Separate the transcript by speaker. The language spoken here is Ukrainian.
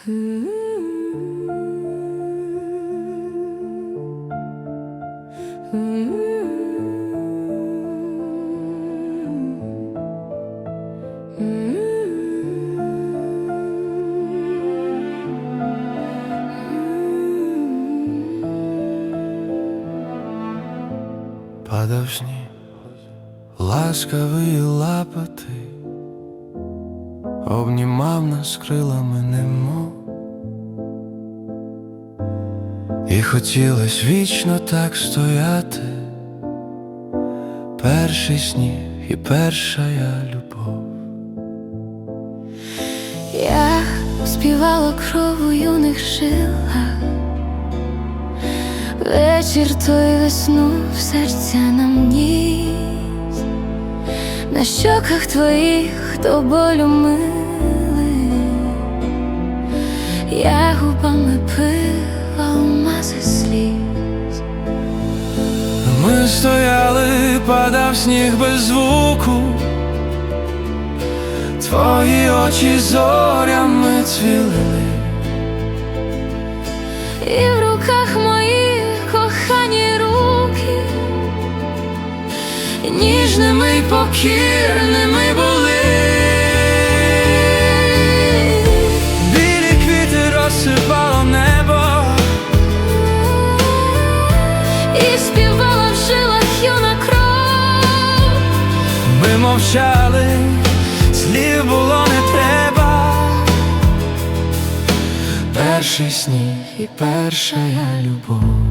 Speaker 1: Падав сніг, ласкавий і лапатий, обнімав нас крилами немов. І хотілось вічно так стояти, перший сніг і перша я любов.
Speaker 2: Я співала кров у юних жилах, вечір той весну серця нам ніс, на щоках твоїх до болю мили, я губами пила алмази сліз.
Speaker 1: Ми стояли, падав сніг без звуку, твої очі зорями цвіли.
Speaker 2: І в руках моїх кохані руки, ніжними й покірними були.
Speaker 1: Білі квіти розсипало небо,
Speaker 2: І співала в жилах юна кров,
Speaker 1: ми мовчали, слів було не треба. Перший сніг і перша я любов.